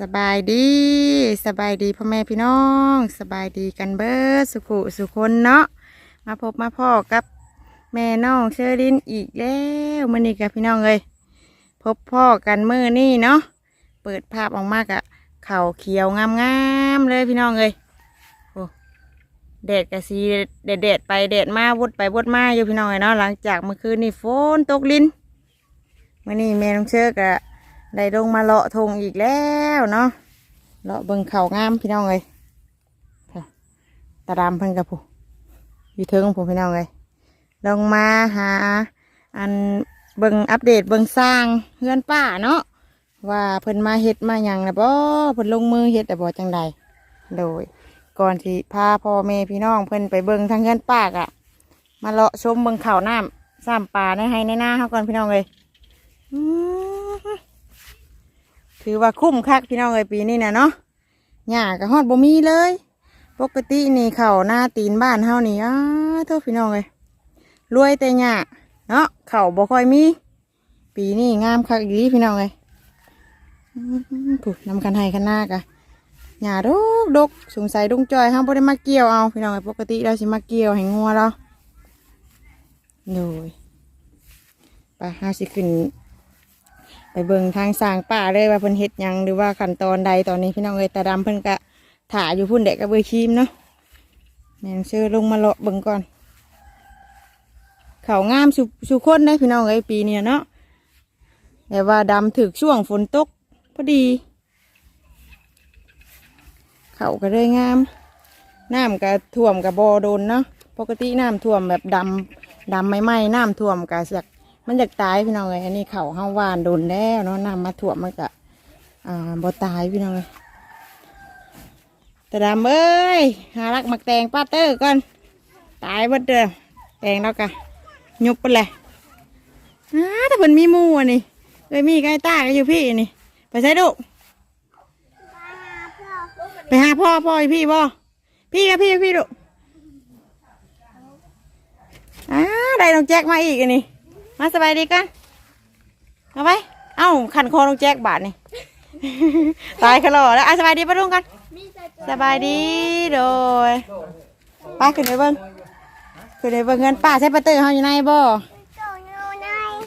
สบายดี สบายดีพ่อแม่พี่น้อง สบายดีกันเบิดสุขุสุคนเนาะมาพบมาพ่อกับแม่น้องเชอรินอีกแล้วมื่อนี้กับพี่น้องเลยพบพ่อกันเมื่อนี่เนาะเปิดภาพออกมากะเข่าเขียวงามๆเลยพี่น้องเลยโอ้แดดกะสีแดดแดดไปแดดมาวุดไปวุดมาอยู่พี่น้องเลยเนาะหลังจากเมื่อคืนนี่ฝนตกลินมื่อนี้แม่น้องเชอกะ ได้ลงมาเลาะทงอีกแล้วเนาะเลาะเบิ่งเขางามพี่น้องเลยค่ะตาดำเพิ่นกับผู้อยู่เทิงผมพี่น้องเลยลงมาหา อันเบิ่งอัปเดตเบิ่งสร้างเพื่อนป้าเนาะว่าเพิ่นมาเฮ็ดมาหยังนะบ่เพิ่นลงมือเฮ็ดแต่บ่จังใดโดย ก่อนที่พาพ่อแม่พี่น้องเพิ่นไปเบิ่งทางเพื่อนป้ากะมาเลาะชมเบิ่งเขาน้ำซ้ำปลาในให้ในหน้าเขาก่อนพี่น้องเลยอื ถือว่าคุ้มคักพี่น้องเอ้ยปีนี้นะเนาะหญ้าก็ฮอดบ่มีเลย ปกตินี่เข่าหน้าตีนบ้านเฮานี่อ้าโทษพี่น้องเอ้ยรวยแต่หญ้าเนาะเข่าบ่ค่อยมี ปีนี้งามคักอีพี่น้องเอ้ยอื้อหือผู้นำกันให้กันหน้ากะหญ้าดกดกสงสัยดุงจอยเฮาบ่ได้มาเกี่ยวเอาพี่น้องเอ้ยปกติเราสิมาเกี่ยวให้งัวเราโดยไปหาสิขึ้น ไปเบิ่งทางสร้างป่าเลยว่าเพิ่นเฮ็ดหยังหรือว่าขั้นตอนใดตอนนี้พี่น้องเอ้ยตาดำเพิ่นก็ถ่าอยู่พุ่นเด็กกับเบอร์ชีมเนาะแม่นเชื่อลงมาเลาะเบิ่งก่อน เขางามสุสุคนได้พี่น้องเอ้ยปีเนี้ยเนาะแต่ว่าดำถึกช่วงฝนตกพอดี เขาก็เลยงามน้ำก็ท่วมกับบ่อโดนเนาะปกติน้ำท่วมแบบดำดำไม่ไหม้น้ำท่วมกะเสียก มันอยากตายพี่น้องเลยอันนี้เขาห้าวานโดนแล้วเนาะนำมาถั่วมันก็อ่าบ่ตายพี่น้องเลยแต่ดำเอ้ยหารักมักแตงป้าเตอร์ก่อนตายหมดเด้อแตงแล้วกะยุบไปเลยอ้าถ้าเพิ่นมีมูอะนี่เอ้ยมีไก่ตาก็อยู่พี่นี่ ไปใช้ดุไปหาพ่อพ่ออีพี่บ่พี่กับพี่พี่ดุอ้าได้น้องแจ็คมาอีกอันนี้ มาสบายดีกันเอาไปเอ้าขันคอลงแจ็คบาทนี่ ตายขลอแล้วอะสบายดีปะลุงกันสบายดีโดยป้าขึ้นไปเบิ้งขึ้นไปเบิ้งเงินป้าใช้ปลาเตอร์เขาอยู่ในบ่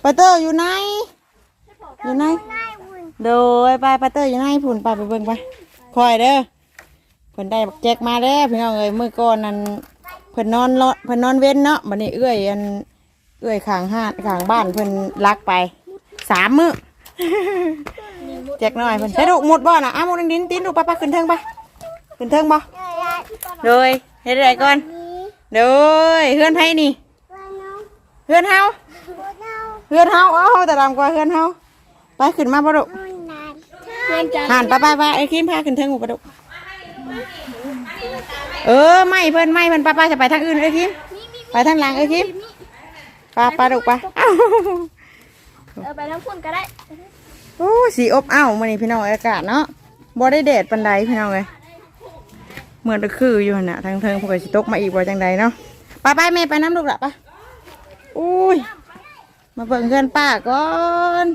ปลาเตอร์อยู่ในอยู่ในโดยไปปลาเตอร์อยู่ในผุนไปไปเบิ้งไปคอยเด้อเพิ่นได้บักแจ็คมาแล้วพี่น้องเอ้ยมือก่อนนั้นเพิ่นนอนเลาะเพิ่นนอนเว้นเนาะบัดนี้เอื้อยอัน เอื้อยขางห้านขางบ้านเพิ่นลักไปสามมื้อแจกหน่อยเพิ่นใช้ดุหมดบ่น่ะอ้าวหมดดินตีนดูป้าป้าขึ้นเทิงไปขึ้นเทิงบ่โดยเฮ็ดอะไรก่อนโดยเฮือนไผนี่เฮือนเฮาเฮือนเฮาเอ้าแต่ดำกว่าเฮือนเฮาไปขึ้นมาบ่ดุหันไปไปไปไอ้คิมพาขึ้นเทิงบ่บ่ดุเออไม่เพิ่นไม่เพิ่นป้าป้าจะไปทางอื่นไอ้คิมไปทางหลังไอ้คิม ปลาปลาดุกปลาอ้าวเออไปน้ำพุ่นก็ได้โอ้สีอบอ้าวมันนี่พี่น้องอากาศเนาะบ่ได้แดดปันใดพี่น้องเลยเหมือนตะคืออยู่น่ะทางเทิงพวกสิตกมาอีกบ่จังใดเนาะไปไปแม่ไปน้ำลูกละปะอุ้ยมาเบิ่งเพื่อนป้าก่อน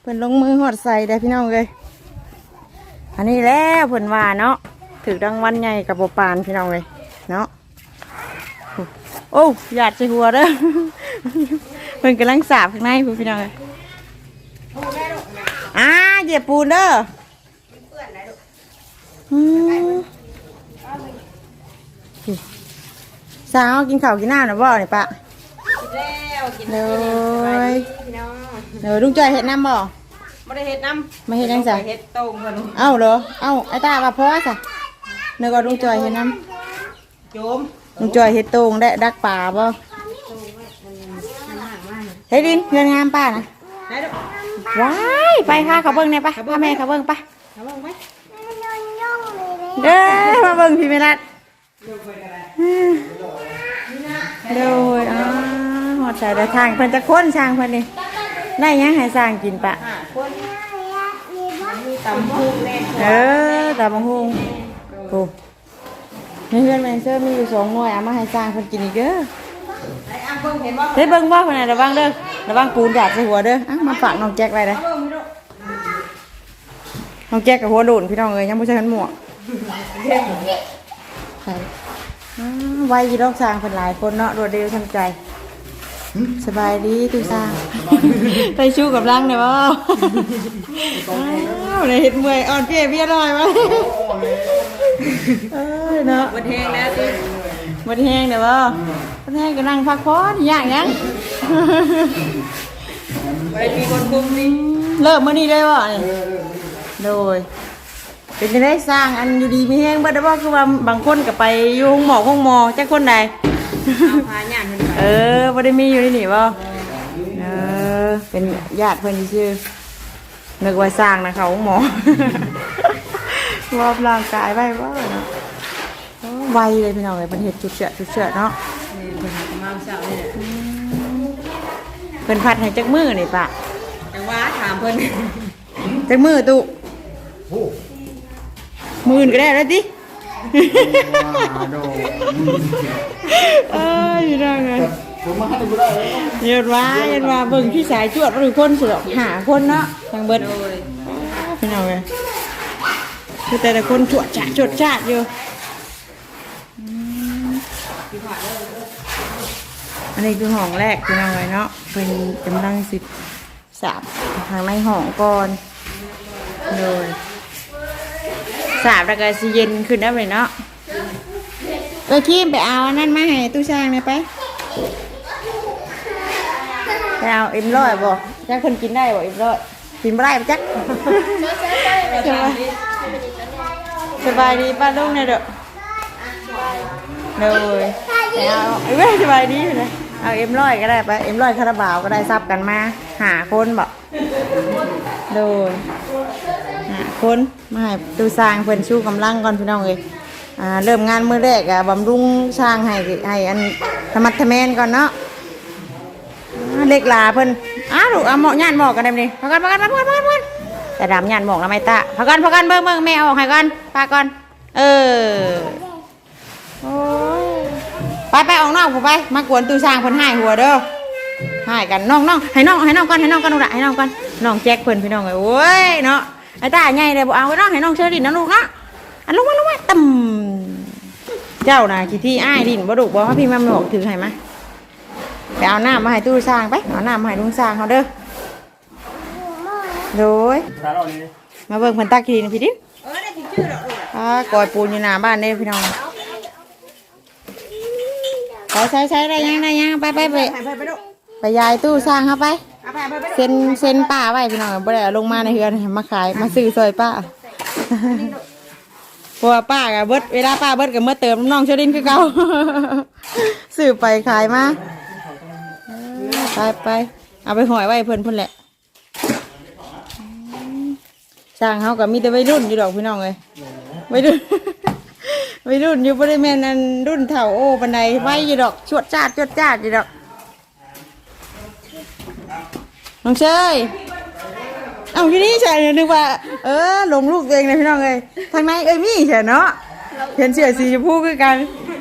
เพิ่นลงมือหอดใส่ได้พี่น้องเลยอันนี้แล้วเพิ่นว่าเนาะถือรางวัลใหญ่กับบ่ปานพี่น้องเลยเนาะ โอ้หยาดใส่หัวเด้อเพิ่นกำลังสาบข้างในพูดพี่น้องเลยอ่าเหยียบปูนเด้ออืมสาวกินข้าวกินน้ำนะบ่เนี่ยปะแล้วกินเลแล้วยพี่น้องเดี๋ยวลุงจอยเห็ดน้ำบ่ไม่ได้เฮ็ดน้ำไม่เฮ็ดจังจ้ะเฮ็ดโต้งเพิ่นเอ้าเหรอเอ้าไอ้ตาว่าพอสะนึกว่าลุงจอยเห็ดน้โจมำ ลุงจอยเห็ดโตงได้ดักป่าบ่เฮ็ดดินเงินงามป้านะได้ดอกว้ายไปค่ะเขาเบิ้งเนี่ยปะพาแม่เขาเบิ้งปะเอาลงไหมเด้อมาเบิ้งพี่เมลัดโดยอ๋อหอดสายได้ทางเพิ่นจะค้นช่างเพิ่นนี่ได้หยังให้สร้างกินปะห้าคนมีตำพุงแน่เออแต่บางฮงโอ้ นี่เพื่อนแมนเซอร์มีอยู่สองหน่วยเอามาให้สร้างเพิ่นกินอีกเด้อไอ้อ้ำเบิ่งเห็นบ่ได้เบิ้งบ่เพิ่นน่ะระวังเด้อระวังปูนหยาดใส่หัวเด้ออะมาฝากน้องแจ็คไว้เด้อเอาเบิ่งพี่ลูกน้องแจ๊กกับหัวโดนพี่น้องเอ้ยยังบ่ใช่กันหมวกใช่อ้าวไวอยีดอกสร้างเพิ่นหลายคนเนาะรวดเร็วทันใจสบายดีตูสร้างไปชู้กับรังได้บ่อ้าวได้เฮ็ดเมื่อยอ่อนเพลียเบียหน่อยวะ เอ้ยเนาะบันเทงนะติบ่ได้แห้งได้บ่บ่ได้แห้งก็นั่งพักผ่อนย่างหยัง ไปมีคนคุมนี่เริ่มมื้อนี้เลยบ่นี่โดย เป็นจะได้สร้างอันอยู่ดีมีแห้งบ่ได้บ่คือว่าบางคนก็ไปอยู่ห้องหมอห้องหมอจักคนใด เอาพาย่างขึ้นไปเออบ่ได้มีอยู่ในนี่บ่เออ เป็นญาติเพิ่นชื่อนึกว่าสร้างนะเขาห้องหมอ วอบร่างกายไว้บ่เนาะโอ้ไวเลยพี่น้องเอ้ยเพิ่นเฮ็ดจุดเชื่อจุดเชื่อเนาะนี่เพิ่นหามาเช้านี่แหละเพิ่นพัดให้จักมือนี่ปะจังหว่าถามเพิ่นจักมือตุมืออื่นก็ได้แล้วติโดเอ้ยพี่น้องเอ้ยผมมาให้กูได้เลยเย็นว่าเย็นว่าเบิ่งที่สายจวดบ่ทุกคนสิดอกหาคนเนาะทางเบิดโดยพี่น้องเลย คือแต่ละคนจวดจ้าจวดจ้าอยู่อืมอันนี้คือห้องแรกพี่น้องเลยเนาะเป็นกำลังสิบสามทางในห้องก่อนเลยสามแล้วก็สิเย็นขึ้นได้เลยเนาะเออคิมไปเอาอันนั่นมาให้ตู้ช่างเลยไปไปเอาเอ็มร้อยบ่จักคนกินได้บ่เอ็มร้อยกินบ่ได้บ่จัก สบายดีป้าลุงเนี่ยเด้อเลยเอาเอ้ยสบายดีเลยเอาเอ็มร้อยก็ได้ไปะเอ็มร้อยคาราบาวก็ได้ซับกันมาหาคนบอกโดยหาคนมาให้ดูสร้างเพิ่อนชูกำลังก่อนพี่น้องเอ้ยอ่าเริ่มงานมือแรกอะบำรุงสร้างให้ให้อันธรรมัดทแมนก่อนเนาะเล็กหลาเพิ่นอ้าวลูกเอาหมอกย่านหมอกกันได้นี่พากันพากันพากันพากันพากัน แต่ดำยันบอกแล้วไม่ตะพากันพากันเบิ่งเบิ่งแม่เอาออกให้ก่อนพาก่อน เออโอ้ยไปไปออกนอกผมไป มากวนตู้สร้างเพิ่นให้หัวเด้อให้กันน้องน้องให้น้องให้น้องก่อนให้น้องก่อนลูกละให้น้องก่อนน้องแจ็คเพิ่นพี่น้องเอ้ยโอ้ยเนาะไอ้ตาใหญ่เลยบ่เอาไว้น้องให้น้องเชิญดินนะลูกเนาะอันลงมาลงมาตึมเจ้าน่ะกี่ที่อ้ายดินบ่ดุบ่ให้พี่แมาบอกถือให้มาไปเอาน้ำมาให้ตู้สร้างไปเอาน้ำมาให้ลุงสร้างเขาเด้อ โดยร้านเรานี่มาเบิ่งเพิ่นตักทีนพี่ดิเออได้ถึงชื่อดอกลูกอ่ากอยปูนอยู่หน้าบ้านเด้พี่น้องใช้ใช้ใช้ได้ยังได้ยังไปไปไปให้เพิ่นไปลูกไปยายตู้สร้างเข้าไปเอาไปให้เพิ่นไปเซ็นเซ็นป้าไว้พี่น้องบ่ได้เอาลงมาในเฮือนมาขายมาซื้อซอยป้าเพราะว่าป้ากับเบิดเวลาป้าเบิดกับเมื่อเติมน้องเชอรินคือเก่าซื้อไปขายมาไปไปเอาไปหอยไว้เพิ่นเพิ่นแหละ สร้างเฮากับมีแต่วัยรุ่นอยู่ดอกพี่น้องเลยวัยรุ่น วัยรุ่นอยู่บริเวณนั้นรุ่นเถ่าโอ้ปันไดไว้อยู่ดอกชวดจ้าดชวดจ้าดอยู่ดอกน้องเชยเอาที่นี่ใช่นึกว่า เออหลงลูกตัวเองเลยพี่น้องเลยทางในเอ้ยมีใช่เนาะเห็นเสื้อสีชมพูคือกัน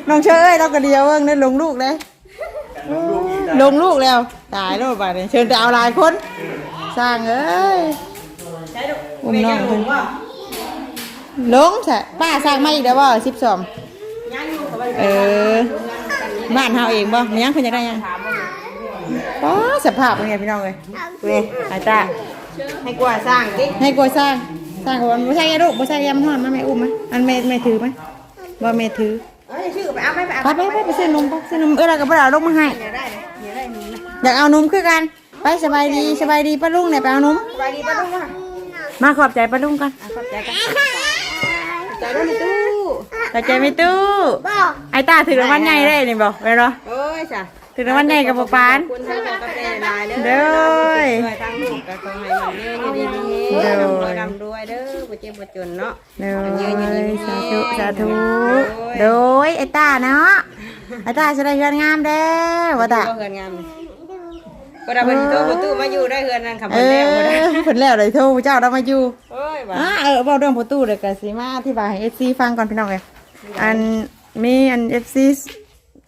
น้องเชยเอ้ยเราก็เดียวเองได้หลงลูกเลยหลงลูกแล้วตายแล้วบ้านนี้เชิญแต่เอาหลายคน สร้างเอ้ยใช้ลูก อุ้มน้องเพิ่เพิ่นนว่าหลงใช่ป้าสร้างมาอีกแล้วบ่สิบสองยังอยู่กับเออ บ้านเฮาเองบ่มียังเพิ่นจะได้ยังอ๋อสภาพเป็นไงพี่น้องเอ้ยนี่อาตาให้กว่าสร้างติให้กลัวสร้าง สร้างก่อนบ่ใช่ยาลูกบ่ใช่ยามันฮ้อนมาแม่อุ้มไหมอันแม่แม่ถือไหมบ่แม่ถือเอ้ยชื่อไปเอาไปไปเอาไปไปไปไปซื้อนมไปซื้อนมเออแล้วก็บ่ได้เอาลงมาให้อย่าได้เลยอย่าได้มึงนะอยากเอานมคือกัน ไปสบายดีสบายดีป้าลุงเนี่ยไปเอานมสบายดีป้าลุงว่ะ มาขอบใจป้าลุงกันอะขอบใจกันใจด้วยในตู้ขอบใจไม่ตู้ไอ้ตาถือรางวัลใหญ่ได้นี่บ่แม่นบ่โอ้ยจ้ะถือรางวัลใหญ่กับบ่ปานคุณท่านกาแฟลายเด้อเด้อช่วยทางลูกกับของให้มันเด้ออยู่ดีมีเด้อร่ำรวยร่ำรวยเด้อบ่เจ็บบ่จนเนาะเด้อสาธุสาธุโดยไอ้ตาเนาะไอ้ตาจะได้เฮือนงามเด้อว่าตาก็เฮือนงามเลย ก็ได้เพิ่นโตประตูมาอยู่ได้เฮือนนั่นขับเอเพิ่นแล้วบ่ได้อเพิ่นแล้วเลยโทรเจ้าเรามาอยู่ โอ้ยว่าอ่าเออเว้าเรื่องประตูเดี๋ยวก็สิมาอธิบายให้ FC ฟังก่อนพี่น้องเอ้ยอันมีอัน FC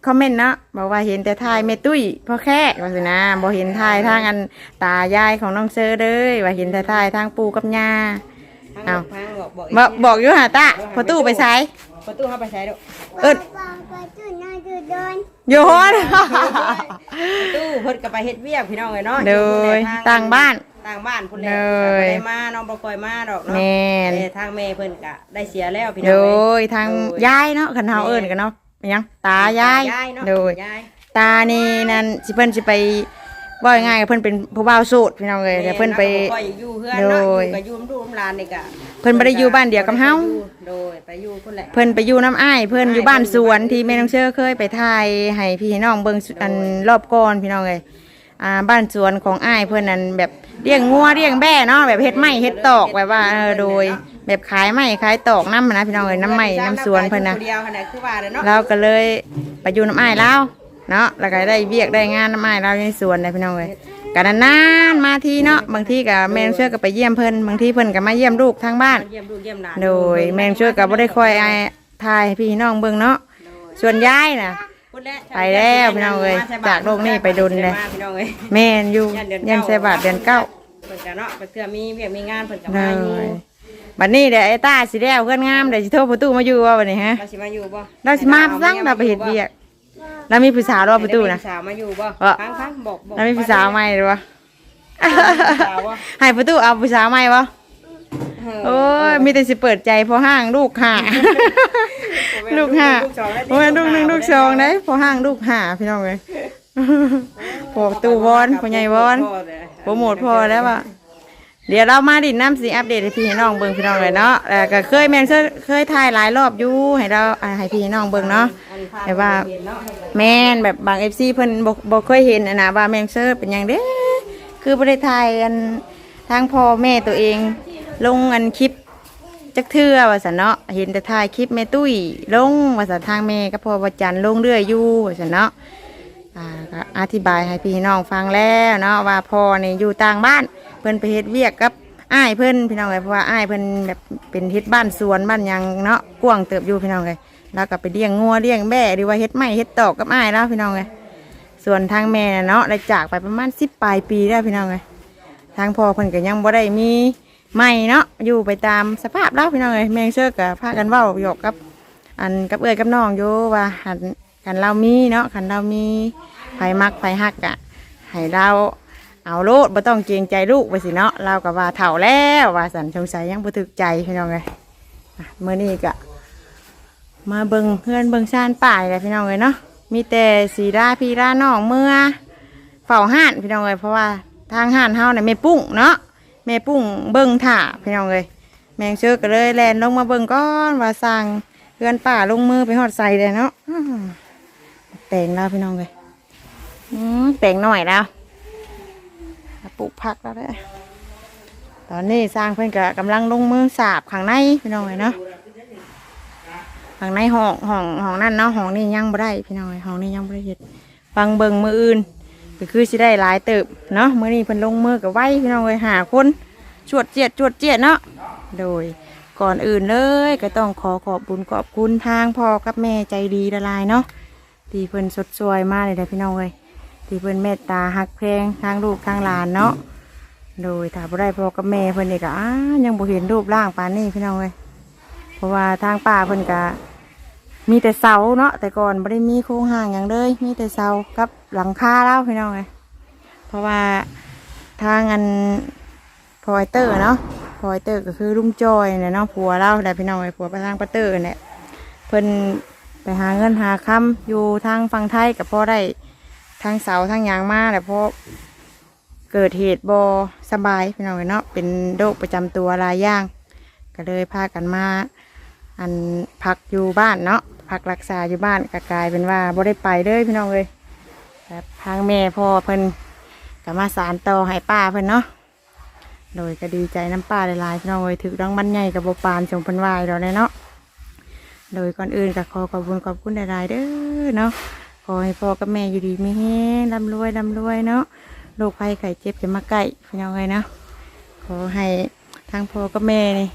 คอมเมนต์เนาะบอกว่าเห็นแต่ทายเมตุ้ยพ่อแค่ว่าสินะบ่เห็นทายทางอันตายายของน้องเซอร์เลยว่าเห็นแต่ทายทางปูกับย่า ทางอ้าวทางบอกบอกบอกบอกอยู่หาตาพอตู้ไปใช้ ประตูเข้าไปใช้ดอกเอิดวางไปจุดน้อยจุดโดนโยนประตูเพิ่นก็ไปเฮ็ดเวียกพี่น้องเอ้ยเนาะโดยต่างบ้าน ต่างบ้านพุ่นแหละโดก็ยบ่ได้มาน้องบ่ค่อยมาดอกเนาะแม่น แต่ทางแม่เพิ่นก็ได้เสียแล้วพี่น้โดองเอ้ยยทางโดยายเนาะคันเฮาเอิ้นกันเนาะเป็นหยังตายายเนาะโดย ยายตานี่นั่นสิเพิ่นสิไป ว่าง่ายๆเพิ่นเป็นผู้บ่าวโสดพี่น้องเอ้ยแต่เพิ่นไปแม่ก็อยู่เฮือนเนาะโดอยยู่กับอยู่ลูกหลานนี่ก็เพิ่นบ่ได้อยู่บ้านเดียวกับเฮา โดยไปอยู่พุ่นแหละ เพิ่นไปอยู่น้ำอ้ายเพิ่นอยู่บ้านสวนที่แม่น้องเชื่อเคยไปถ่ายให้พี่น้องเบิ่งอันรอบก่อนพี่น้องเอ้ยอ่าบ้านสวนของอ้ายเพิ่นนั่นแบบเลี้ยงงัวเลี้ยงแบ่เนาะแบบเฮ็ดไม้เฮ็ดตอกแบบว่าเออโดย แบบขายไม้ขายตอกน้ำนะพี่น้องเอ้ยน้ำไม้น้ำสวนเพิ่นนะผู้เดียวขนาดคือว่าเลยเนาะเราก็เลยไปอยู่น้ำอ้ายแล้ว เนาะแล้วก็ได้เวียกได้งานน้ำอ้ายเราในสวนเลยพี่น้องเอ้ยกันนานๆมาทีเนาะบางทีก็แม่น้องเชื่อก็ไปเยี่ยมเพิ่นบางทีเพิ่นก็มาเยี่ยมลูกทางบ้าน เยี่ยมลูกเยี่ยมหลานโดยแม่งช่วยกับบ่ได้คอยไอ้ทายให้พี่น้องเบิ่งเนาะส่วนยายน่ะพุ่นแหละไปแล้วพี่น้องเอ้ยจากโลกนี้ไปดุลเลยพี่น้องเอ้ยแม่นอยู่ยันใส่บาทเดือนเก้าเพิ่นก็เนาะเพื่อมีเวียกมีงานเพิ่นก็เลมาอยู่ยบัดนี้เดี๋ยวไอ้ตาสิแล้วเพื่อนงามเดี๋ยวสิโทรประตูมาอยู่ว่าบัดนี้ฮะเราสิมาอยู่บ่เราสิมาสั่งเราไปเฮ็ดเวียก เรามีผู้สาวรอประตูนะมีสาวมาอยู่บ่ว่าครั้งๆบอกบอกเรามีผู้สาวใหม่หรือวะสาวบ่ให้ประตูเอาผู้สาวใหม่บ่เออโอ้ยมีแต่สิเปิดใจพอห้างลูกห่าลูกห่าสองแล้วโอ้ยลูกหนึ่งลูกสองได้พอห้างลูกห่าพี่น้องเลยพอประตูวอนพอใหญ่วอนโปรโมทพอแล้วว่ะ เดี๋ยวเรามาดินน้ำสีอัปเดตให้พี่ให้น้องเบิ่งพี่น้องเลยเนาะแล้วก็เคยแมนเคยเคยถ่ายหลายรอบอยู่ให้เราอ่าให้พี่ให้น้องเบิ่งเนาะแต่ว่าแมนแบบบางเอฟซีเพิ่นบ่บ่เคยเห็นอะนะว่าแมนเซอร์เป็นหยังเด้คือบ่ได้ถ่ายอันทางพ่อแม่ตัวเอง ลงอันคลิปจักเทื่อว่าซั่นเนาะเห็นแต่ถ่ายคลิปแม่ตุ้ยลงว่าซั่นทางแม่ก็พอว่าจันทร์ลงเรื่อยอยู่ว่าซั่นเนาะอ่าก็อธิบายให้พี่น้องฟังแล้วเนาะว่าพ่อนี่อยู่ต่างบ้าน เพิ่นไปเฮ็ดเวียกกับอ้ายเพิ่นพี่น้องเลยเพราะว่าอ้ายเพิ่นแบบเป็นเฮ็ดบ้านสวนบ้านหยังเนาะกว้างเติบอยู่พี่น้องเลยแล้วก็ไปเลี้ยงงัวเลี้ยงแบ่หรือว่าเฮ็ดไม้เฮ็ดตอกกับอ้ายแล้วพี่น้องเลยส่วนทางแม่เนาะได้จากไปประมาณ10ปลายปีแล้วพี่น้องเลยทางพ่อเพิ่นก็ยังบ่ได้มีไม้เนาะอยู่ไปตามสภาพแล้วพี่น้องเลยแมงเชือก็พากันเว้าหยอกกับ อันกับเอ้ยกับน้องอยู่ว่าหันกันเรามีเนาะคันเรามีไผมักไผฮักอะให้เรา เอาโลดบ่ต้องเกรงใจลูกไปสิเนาะเราก็ว่าเฒ่าแล้วว่าสันสงสัยยังบ่ถึกใจพี่น้องเลยอะมื้อนี้ก็มาเบิงเพื่อนเบิงชานป่ายเลยพี่น้องเลยเนาะมีแต่สีราพีราน้องเมื่อเฝ้าห้านพี่น้องเลยเพราะว่าทางห้านเฮาเนี่ยแม่ปุ้งเนาะแม่ปุ้งเบิงถ่าพี่น้องเลยแมงเชือกก็เลยแลนลงมาเบิงก้อนว่าสั่งเพื่อนป่าลงมือไปหอดใส่เลยเนาะแต่งแล้วพี่น้องเลยแต่งหน่อยแล้ว ปลูกผักแล้วได้อตอนนี้สร้างเพื่อนก็กำลังลงมือสาบข้างในพี่น้องเลยเนาะข้างในห้องห้องห้องนั่นเนาะห้องนี้ยังบ่ได้พี่น้องเลยห้องนี้ยังบ่ได้เฮ็ดฟังเบิงมืออื่นก็คือสิได้หลายเติบเนาะมือนี้เพิ่นลงมือกับไว้พี่น้องเลยหาคนจวดเจียดจวดเจียดเนาะโดยก่อนอื่นเลยก็ต้องขอขอบบุญขอบคุณทางพ่อกับแม่ใจดีละลายเนาะที่เพิ่นสดสวยมากเลยนะพี่น้องเลย ที่เพิ่นเมตตาหักเพลงทางลูกทางหลานเนาะโดยถ้าบ่ได้พ่อกับแม่เพิ่นนี่ก็อ้ายังบ่เห็นรูปร่างปานนี้พี่น้องเลยเพราะว่าทางป่าเพิ่นก็มีแต่เสาเนาะแต่ก่อนบ่ได้มีโครงห่างอย่างเลย มีแต่เสากับหลังคาแล้วพี่น้องเลยเพราะว่าทางอันพอยเตอร์เนาะพอยเตอร์ก็คือลุงจอยเนี่ยเนาะผัวเราได้พี่น้องไอ้ผัวไปทางปะเตอร์เนี่ยเพิ่นไปหาเงินหาคำอยู่ทางฝั่งไทยกับพ่อได้ ทางเสาทางยางมาแต่พอเกิดเหตุบอสบายพี่น้องเอ้ยเนาะเป็นโรคประจำตัวลายย่าง ก็เลยพากันมา อันพักอยู่บ้านเนาะพักรักษาอยู่บ้านก็กลายเป็นว่าบ่ได้ไปเลยพี่น้องเลยแบบทางแม่พ่อเพิ่นก็มาสารต่อให้ป้าเพิ่นเนาะโดยก็ดีใจน้ำปลาหลายๆพี่น้องเอ้ยถือรางวัลใหญ่กับบปานชงเพันวายเราเลยเนาะโดยก่อนอื่นก็ขอขอบคุณขอบคุณหลายๆเด้อเนาะ ขอให้พ่อกับแม่อยู่ดีไม่แห้งร่ำรวยร่ำรวยเนาะโรคภัยไข้เจ็บจะมาใกล้พี่น้องเอ้ยเนาะขอให้ทางพ่อกับแม่นี่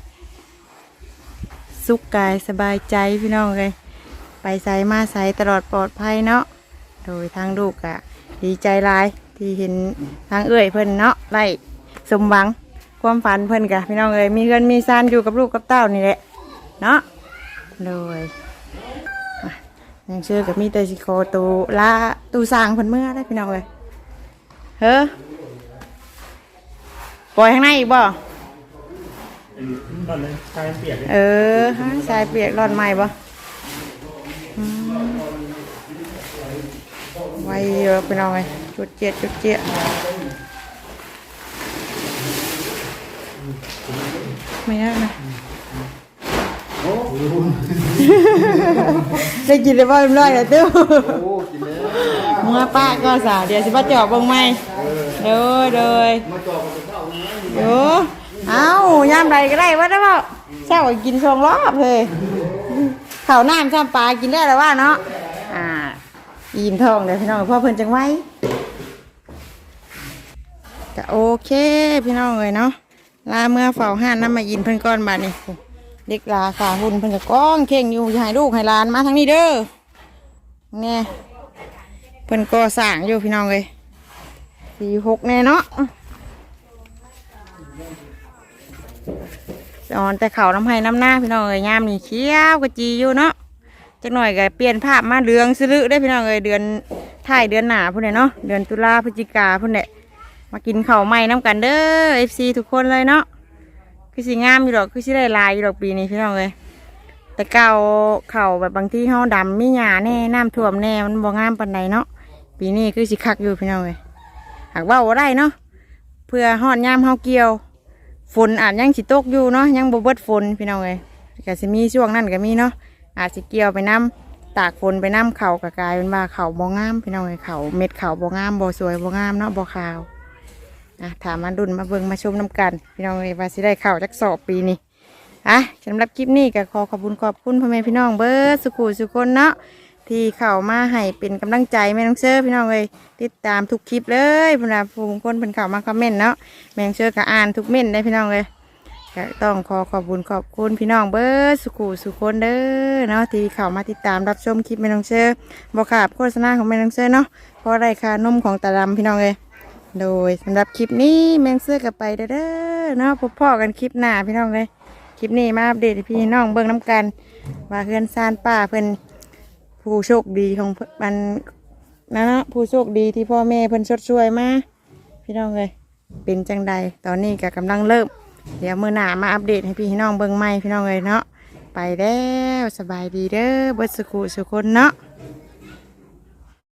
สุขกายสบายใจพี่น้องเลยไปใส่มาใส่ตลอดปลอดภัยเนาะโดยทางลูกอะดีใจหลายที่เห็นทางเอื้อยเพิ่นเนาะไล่สมหวังความฝันเพิ่นกะพี่น้องเอ้ยมีเงินมีซานอยู่กับลูกกับเต้านี่แหละเนาะเลย ยังเชื่อกับมีแต่สิโคตูละตูสร้างเพิ่นเมื่อได้พี่น้องเอ้ยเฮ้อปล่อยข้างในอีกบ่ตอนนั้นชายเปียกเลยเออฮะชายเปียกร้อนใหม่บ่อืมไว้เยอะพี่น้องเอ้ยจุดเจียดจุดเจียดไม่ยากนะโอ้โห ได้กินได้บ่เรียบร้อยแล้วติ้วกินแล้วเมื่อป้าก็สาวเดี๋ยวสิป้าจอบเบิ่งใหม่เด้อเด้อมาจอดกับเจ้านะเดี๋ยวเอ้ายามใดก็ได้ว่าได้เปล่าเช้าก็กินสองรอบเลยข้าวน้ำจ้ำปลากินได้แล้วว่าเนาะอ่าอิ่มท้องเดี๋ยวพี่น้องพ่อเพิ่นจังไว้ก็โอเคพี่น้องเลยเนาะลาเมื่อเฝ้าห้านน้ำมายินเพิ่นก้อนบาดนี่ เด็กลาขาหุ่นเพิ่นก็ก้องเข่งอยู่อย่าให้ลูกให้หลานมาทางนี้เด้อเนี่ยเพิ่นก็สร้างอยู่พี่น้องเลยสี่หกแน่เนาะสอนแต่เขาน้ำให้น้ำหน้าพี่น้องเลยยามนี่เขียวกระจีอยู่เนาะจักหน่อยก็เปลี่ยนภาพมาเหลืองสลือได้พี่น้องเลยเดือนท้ายเดือนหนาพุ่นเนี่ยเนาะเดือนตุลาพฤศจิกาพุ่นเนี่ยมากินข้าวใหม่น้ำกันเด้อเอฟซีทุกคนเลยเนาะ คือสีงามอยู่ดอกคือสิได้ลายอยู่ดอกปีนี้พี่น้องเลยแต่เก่าเข่าแบบบางที่เฮาดำมีหญ้าแน่น้ำท่วมแน่มันบ่งามปานใดเนาะปีนี้คือสิคักอยู่พี่น้องเอ้ยหากว่าได้เนาะเพื่อฮอดยามเฮาเกี่ยว ฝนอาจยังสิตกอยู่เนาะยังบ่เบิดฝนพี่น้องเอ้ยก็สิมีช่วงนั้นก็มีเนาะอาจสิเกี่ยวไปน้ำตากฝนไปน้ำเข่าก็กลายเป็นว่าเข่าบ่งามพี่น้องเอ้ยเข่าเม็ดเข่าบ่งามบ่สวยบ่งามเนาะบ่ขาว อะถามมาดุนมาเบิงมาชมน้ำกัน พี่น้องเอ้ยว่าสิได้เข่าจักสอบปีนี้อะสำหรับคลิปนี้ก็ขอขอบคุณขอบคุณพ่อแม่พี่น้องเบิร์ดสุขุสุคนเนาะที่เข้ามาให้เป็นกำลังใจแม่น้องเชอร์พี่น้องเลยติดตามทุกคลิปเลยพนักผู้คนเป็นเข้ามาคอมเมนต์เนาะแม่น้องเชอร์ก็อ่านทุกเม่นได้พี่น้องเลยก็ต้องขอขอบคุณขอบคุณพี่น้องเบิร์ดสุขุสุคนเด้อเนาะที่เข้ามาติดตามรับชมคลิปแม่น้องเชอร์บอกขาดโฆษณาของแม่น้องเชอร์เนาะเพราะได้ค่านมของตาดำพี่น้องเลย โดยสำหรับคลิปนี้แม่น้องเชอร์ก็ไปเด้อเนาะพบพ่อกันคลิปหน้าพี่น้องเลยคลิปนี้มาอัปเดตให้พี่น้องเบิ่งน้ำกัน ว่าเพื่อนซานป้าเพื่อนผู้โชคดีของมันนะเนาะผู้โชคดีที่พ่อแม่เพิ่อนชดช่วยมาพี่น้องเลยเป็นจังใดตอนนี้ก็กำลังเริ่ม เดี๋ยวมื้อหน้ามาอัปเดตให้พี่น้องเบิ่งใหม่พี่น้องเลยเนาะไปแล้วสบายดีเด้อเบิดสุขุสุคนเนาะ